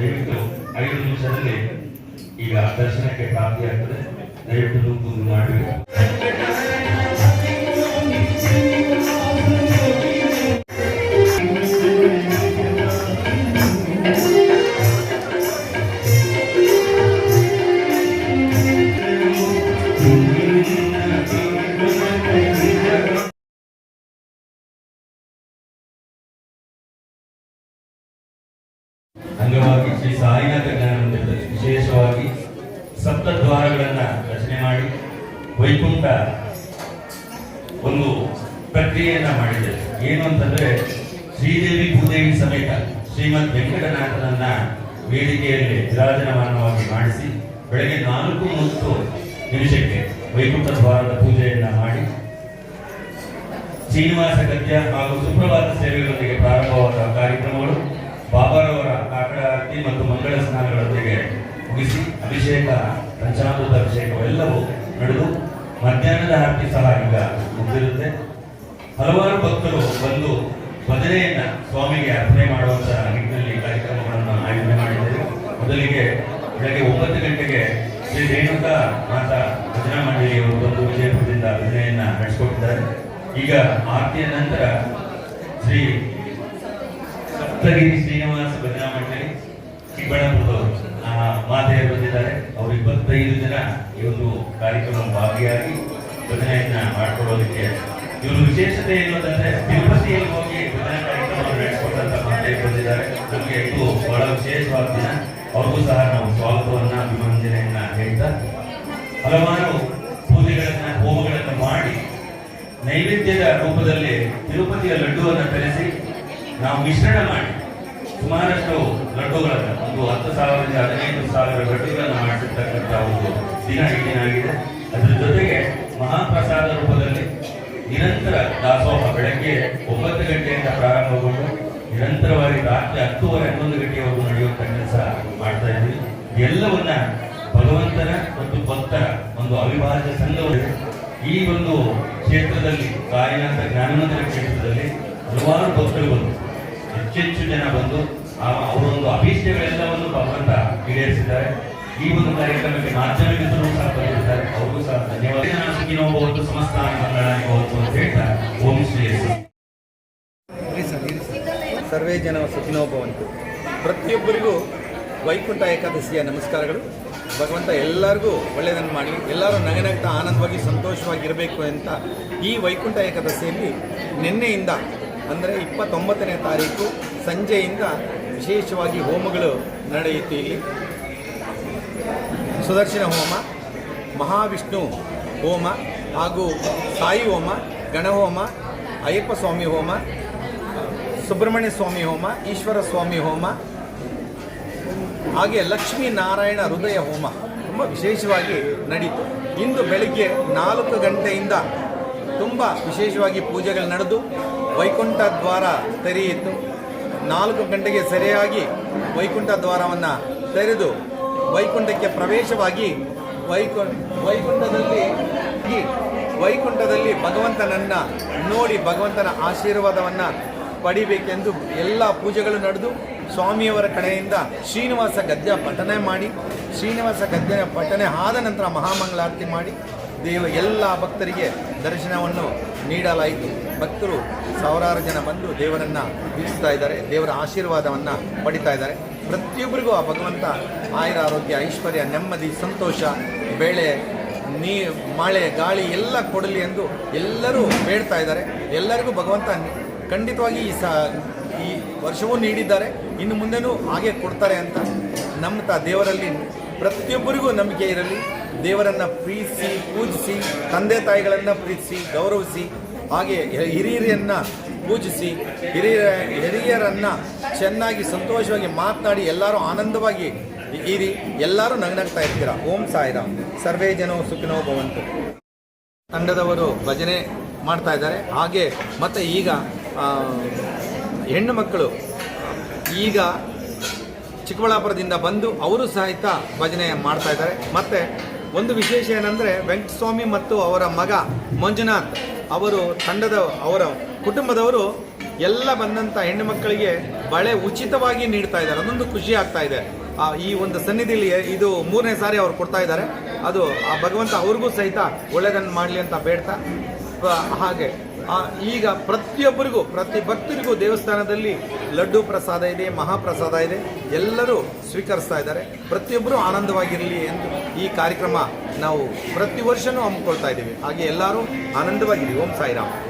ದಯವಿಟ್ಟು ಐದು ನಿಮಿಷದಲ್ಲಿ ಈಗ ದರ್ಶನಕ್ಕೆ ಪ್ರಾಪ್ತಿಯಾಗ್ತದೆ. ದಯವಿಟ್ಟು ಮುಂದೆ ಮಾಡಬೇಕು. ಶ್ರೀ ಸಾಯಿನಾಥ ಜ್ಞಾನ ಮಂದಿರದಲ್ಲಿ ವಿಶೇಷವಾಗಿ ಸಪ್ತದ್ವಾರಗಳನ್ನು ರಚನೆ ಮಾಡಿ ವೈಕುಂಠ ಒಂದು ಪ್ರಕ್ರಿಯೆಯನ್ನು ಮಾಡಿದೆ. ಏನು ಅಂತಂದ್ರೆ ಶ್ರೀದೇವಿ ಭೂದೇವಿ ಸಮೇತ ಶ್ರೀಮದ್ ವೆಂಕಟನಾಥನನ್ನ ವೇದಿಕೆಯಲ್ಲಿ ವಿರಾಜನಮಾನವಾಗಿ ಮಾಡಿಸಿ ಬೆಳಗ್ಗೆ ನಾಲ್ಕು ಮೂವತ್ತು ನಿಮಿಷಕ್ಕೆ ವೈಕುಂಠ ದ್ವಾರದ ಪೂಜೆಯನ್ನ ಮಾಡಿ ಶ್ರೀನಿವಾಸ ಗದ್ಯ ಹಾಗೂ ಸುಪ್ರಭಾತ ಸೇವೆಗಳೊಂದಿಗೆ ಪ್ರಾರಂಭವಾದ ಕಾರ್ಯಕ್ರಮಗಳು. ಬಾಬಾರವರ ಕಾಕಡ ಆರತಿ ಮತ್ತು ಮಂಗಳ ಸ್ನಾನಗಳೊಂದಿಗೆ ಮುಗಿಸಿ ಅಭಿಷೇಕ, ಪಂಚಾಮೃತ ಅಭಿಷೇಕವೆಲ್ಲವೂ ನಡೆದು ಮಧ್ಯಾಹ್ನದ ಆರತಿ ಸಹ ಈಗ ಮುಗಿದಿರುತ್ತೆ. ಹಲವಾರು ಭಕ್ತರು ಬಂದು ಭಜನೆಯನ್ನ ಸ್ವಾಮಿಗೆ ಅರ್ಪಣೆ ಮಾಡುವಂತಹ ನಿಟ್ಟಿನಲ್ಲಿ ಕಾರ್ಯಕ್ರಮಗಳನ್ನು ಆಯೋಜನೆ ಮಾಡಿದ್ದೇವೆ ಮೊದಲಿಗೆ ಬೆಳಗ್ಗೆ ಒಂಬತ್ತು ಗಂಟೆಗೆ ಶ್ರೀ ರೇಣುಕ ಮಾತಾ ಭಜನಾ ಮಂಡಳಿಯವರು ಬಂದು ವಿಜಯಪುರದಿಂದ ಭಜನೆಯನ್ನ ನಡೆಸಿಕೊಟ್ಟಿದ್ದಾರೆ. ಈಗ ಆರತಿಯ ನಂತರ ಶ್ರೀ ಸಪ್ತಗಿರಿ ಶ್ರೀನಿವಾಸ ಭಜನಾ ಮಂಡಳಿ ಚಿಕ್ಕಬಳ್ಳಾಪುರದವರು. ಆ, ಮಾತೆಯರು ಬಂದಿದ್ದಾರೆ. ಅವರು ಇಪ್ಪತ್ತೈದು ಜನ ಈ ಒಂದು ಕಾರ್ಯಕ್ರಮ ಭಾಗಿಯಾಗಿ ಭಜನೆಯನ್ನ ಮಾಡ್ಕೊಳ್ಳೋದಕ್ಕೆ. ಇವರು ವಿಶೇಷತೆ ಏನು ಅಂತಂದ್ರೆ ತಿರುಪತಿಯಲ್ಲಿ ಹೋಗಿ ಭಜನಾ ಕಾರ್ಯಕ್ರಮ ನಡೆಸಿಕೊಟ್ಟಂತ ಮಾತೆಯ ಬಂದಿದ್ದಾರೆ. ನಮಗೆ ಇದು ಬಹಳ ವಿಶೇಷವಾದ ದಿನ. ಅವ್ರಿಗೂ ಸಹ ನಾವು ಸ್ವಾಗತವನ್ನ ಅಭಿವಂದನೆಯನ್ನ ಹೇಳ್ತಾ ಹಲವಾರು ಪೂಜೆಗಳನ್ನ, ಹೋಮಗಳನ್ನ ಮಾಡಿ ನೈವೇದ್ಯದ ರೂಪದಲ್ಲಿ ತಿರುಪತಿಯ ಲಡ್ಡುವನ್ನು ತರಿಸಿ ನಾವು ಮಿಶ್ರಣ ಮಾಡಿ ಸುಮಾರಷ್ಟು ಲಡ್ಡುಗಳನ್ನು ಒಂದು ಹತ್ತು ಸಾವಿರದಿಂದ ಹದಿನೈದು ಸಾವಿರ ಲಡ್ಡುಗಳನ್ನು ಮಾಡಿಸಿರ್ತಕ್ಕಂಥ ಒಂದು ದಿನ ಆಗಿದೆ. ಅದರ ಜೊತೆಗೆ ಮಹಾಪ್ರಸಾದ ರೂಪದಲ್ಲಿ ನಿರಂತರ ದಾಸೋಹ ಬೆಳಗ್ಗೆ ಒಂಬತ್ತು ಗಂಟೆಯಿಂದ ಪ್ರಾರಂಭಗೊಂಡು ನಿರಂತರವಾಗಿ ರಾತ್ರಿ ಹತ್ತುವರೆ ಹನ್ನೊಂದು ಗಂಟೆಯವರೆಗೂ ನಡೆಯುವಂಥ ಕೆಲಸ ಮಾಡ್ತಾ ಇದ್ವಿ ಎಲ್ಲವನ್ನ ಭಗವಂತನ ಮತ್ತು ಭಕ್ತರ ಒಂದು ಅವಿಭಾಜ್ಯ ಸಂಘವಿದೆ ಈ ಒಂದು ಕ್ಷೇತ್ರದಲ್ಲಿ ಕಾಯಿನಾಥ ಜ್ಞಾನಮಂದಿರ ಕ್ಷೇತ್ರದಲ್ಲಿ ಹಲವಾರು ಭಕ್ತರು ಬಂದು ಹೆಚ್ಚೆಚ್ಚು ಜನ ಬಂದು ಅವರೊಂದು ಅಭೀಷ್ಟಗಳೆಲ್ಲವನ್ನು ಭಗವಂತ ಈಡೇರಿಸಿದ್ದಾರೆ. ಈ ಒಂದು ಕಾರ್ಯಕ್ರಮಕ್ಕೆ ಮಾಧ್ಯಮ ಮಿತ್ರರು ಸಹ ಬಂದಿದ್ದಾರೆ. ಅವ್ರಿಗೂ ಸಹ ಧನ್ಯವಾದ. ಸಮಸ್ತಾನ ಮಂಗಳಾನಿ ಭವತ್ತು ಅಂತ ಹೇಳ್ತಾ ಓಂ ಶ್ರೀ ಸರ್ವೇ ಜನ ಸುಖಿನೋಭವಂತು ಪ್ರತಿಯೊಬ್ಬರಿಗೂ ವೈಕುಂಠ ಏಕಾದಶಿಯ ನಮಸ್ಕಾರಗಳು. ಭಗವಂತ ಎಲ್ಲರಿಗೂ ಒಳ್ಳೆಯದನ್ನು ಮಾಡಿ. ಎಲ್ಲರೂ ನಗನಗ್ತಾ ಆನಂದವಾಗಿ ಸಂತೋಷವಾಗಿರಬೇಕು ಅಂತ ಈ ವೈಕುಂಠ ಏಕಾದಶಿಯಲ್ಲಿ ನಿನ್ನೆಯಿಂದ ಅಂದರೆ ಇಪ್ಪತ್ತೊಂಬತ್ತನೇ ತಾರೀಕು ಸಂಜೆಯಿಂದ ವಿಶೇಷವಾಗಿ ಹೋಮಗಳು ನಡೆಯಿತು ಇಲ್ಲಿ. ಸುದರ್ಶನ ಹೋಮ, ಮಹಾವಿಷ್ಣು ಹೋಮ ಹಾಗೂ ಸಾಯಿ ಹೋಮ ಗಣಹೋಮ ಅಯ್ಯಪ್ಪ ಸ್ವಾಮಿ ಹೋಮ, ಸುಬ್ರಹ್ಮಣ್ಯ ಸ್ವಾಮಿ ಹೋಮ, ಈಶ್ವರ ಸ್ವಾಮಿ ಹೋಮ, ಹಾಗೆ ಲಕ್ಷ್ಮೀ ನಾರಾಯಣ ಹೃದಯ ಹೋಮ ತುಂಬ ವಿಶೇಷವಾಗಿ ನಡೀತು. ಇಂದು ಬೆಳಿಗ್ಗೆ ನಾಲ್ಕು ಗಂಟೆಯಿಂದ ತುಂಬ ವಿಶೇಷವಾಗಿ ಪೂಜೆಗಳು ನಡೆದು ವೈಕುಂಠ ದ್ವಾರ ತೆರೆಯಿತು. ನಾಲ್ಕು ಗಂಟೆಗೆ ಸರಿಯಾಗಿ ವೈಕುಂಠ ದ್ವಾರವನ್ನು ತೆರೆದು ವೈಕುಂಠಕ್ಕೆ ಪ್ರವೇಶವಾಗಿ ವೈಕು, ವೈಕುಂಠದಲ್ಲಿ ವೈಕುಂಠದಲ್ಲಿ ಭಗವಂತನನ್ನು ನೋಡಿ ಭಗವಂತನ ಆಶೀರ್ವಾದವನ್ನು ಪಡಿಬೇಕೆಂದು ಎಲ್ಲ ಪೂಜೆಗಳು ನಡೆದು ಸ್ವಾಮಿಯವರ ಕಡೆಯಿಂದ ಶ್ರೀನಿವಾಸ ಗದ್ಯ ಪಠನೆ ಮಾಡಿ, ಶ್ರೀನಿವಾಸ ಗದ್ಯ ಪಠನೆ ಆದ ನಂತರ ಮಹಾಮಂಗಳಾರತಿ ಮಾಡಿ ದೇವ ಎಲ್ಲ ಭಕ್ತರಿಗೆ ದರ್ಶನವನ್ನು ನೀಡಲಾಯಿತು. ಭಕ್ತರು ಸಾವಿರಾರು ಜನ ಬಂದು ದೇವರನ್ನು ವೀಕ್ಷಿಸ್ತಾ ಇದ್ದಾರೆ, ದೇವರ ಆಶೀರ್ವಾದವನ್ನು ಪಡಿತಾ ಇದ್ದಾರೆ. ಪ್ರತಿಯೊಬ್ಬರಿಗೂ ಆ ಭಗವಂತ ಆಯುರ, ಆರೋಗ್ಯ, ಐಶ್ವರ್ಯ, ನೆಮ್ಮದಿ, ಸಂತೋಷ, ಬೆಳೆ, ನೀ, ಮಳೆ, ಗಾಳಿ ಎಲ್ಲ ಕೊಡಲಿ ಎಂದು ಎಲ್ಲರೂ ಬೇಡ್ತಾ ಇದ್ದಾರೆ. ಎಲ್ಲರಿಗೂ ಭಗವಂತ ಖಂಡಿತವಾಗಿ ಈ ಸ, ಈ ವರ್ಷವೂ ನೀಡಿದ್ದಾರೆ. ಇನ್ನು ಮುಂದೆನೂ ಹಾಗೆ ಕೊಡ್ತಾರೆ ಅಂತ ನಂಬ್ತಾ ದೇವರಲ್ಲಿ ಪ್ರತಿಯೊಬ್ಬರಿಗೂ ನಂಬಿಕೆ ಇರಲಿ. ದೇವರನ್ನು ಪ್ರೀತಿಸಿ, ಪೂಜಿಸಿ, ತಂದೆ ತಾಯಿಗಳನ್ನು ಪ್ರೀತಿಸಿ, ಗೌರವಿಸಿ, ಹಾಗೆ ಹಿರಿಯರನ್ನು ಪೂಜಿಸಿ, ಹಿರಿಯ, ಹಿರಿಯರನ್ನು ಚೆನ್ನಾಗಿ ಸಂತೋಷವಾಗಿ ಮಾತನಾಡಿ ಎಲ್ಲರೂ ಆನಂದವಾಗಿ ಇರಿ. ಎಲ್ಲರೂ ನಗ್ನಗ್ತಾ ಇರ್ತೀರ? ಓಂ ಸಾಯಿರಾಮ್. ಸರ್ವೇ ಜನೋ ಸುಖಿನೋ ಭವಂತು. ತಂಡದವರು ಭಜನೆ ಮಾಡ್ತಾ ಇದ್ದಾರೆ. ಹಾಗೆ ಮತ್ತು ಈಗ ಹೆಣ್ಣು ಮಕ್ಕಳು, ಈಗ ಚಿಕ್ಕಬಳ್ಳಾಪುರದಿಂದ ಬಂದು ಅವರು ಸಹಿತ ಭಜನೆ ಮಾಡ್ತಾ ಇದ್ದಾರೆ. ಮತ್ತು ಒಂದು ವಿಶೇಷ ಏನಂದರೆ ವೆಂಕಟಸ್ವಾಮಿ ಮತ್ತು ಅವರ ಮಗ ಮಂಜುನಾಥ್ ಅವರು ತಂಡದ ಅವರ ಕುಟುಂಬದವರು ಎಲ್ಲ ಬಂದಂಥ ಹೆಣ್ಣು ಮಕ್ಕಳಿಗೆ ಬಳೆ ಉಚಿತವಾಗಿ ನೀಡ್ತಾ ಇದ್ದಾರೆ. ಅದೊಂದು ಖುಷಿ ಆಗ್ತಾ ಇದೆ. ಈ ಒಂದು ಸನ್ನಿಧಿಲಿ ಇದು ಮೂರನೇ ಸಾರಿ ಅವ್ರು ಕೊಡ್ತಾ ಇದ್ದಾರೆ. ಅದು ಆ ಭಗವಂತ ಅವ್ರಿಗೂ ಸಹಿತ ಒಳ್ಳೆಯದನ್ನು ಮಾಡಲಿ ಅಂತ ಬೇಡ್ತಾ ಹಾಗೆ. ಈಗ ಪ್ರತಿಯೊಬ್ಬರಿಗೂ, ಪ್ರತಿ ಭಕ್ತರಿಗೂ ದೇವಸ್ಥಾನದಲ್ಲಿ ಲಡ್ಡು ಪ್ರಸಾದ ಇದೆ, ಮಹಾಪ್ರಸಾದ ಇದೆ. ಎಲ್ಲರೂ ಸ್ವೀಕರಿಸ್ತಾ ಇದ್ದಾರೆ. ಪ್ರತಿಯೊಬ್ಬರು ಆನಂದವಾಗಿರಲಿ ಎಂದು ಈ ಕಾರ್ಯಕ್ರಮ ನಾವು ಪ್ರತಿ ವರ್ಷನೂ ಹಮ್ಮಿಕೊಳ್ತಾ ಇದ್ದೀವಿ. ಹಾಗೆ ಎಲ್ಲರೂ ಆನಂದವಾಗಿರಿ. ಓಂ ಸಾಯಿರಾಮ್.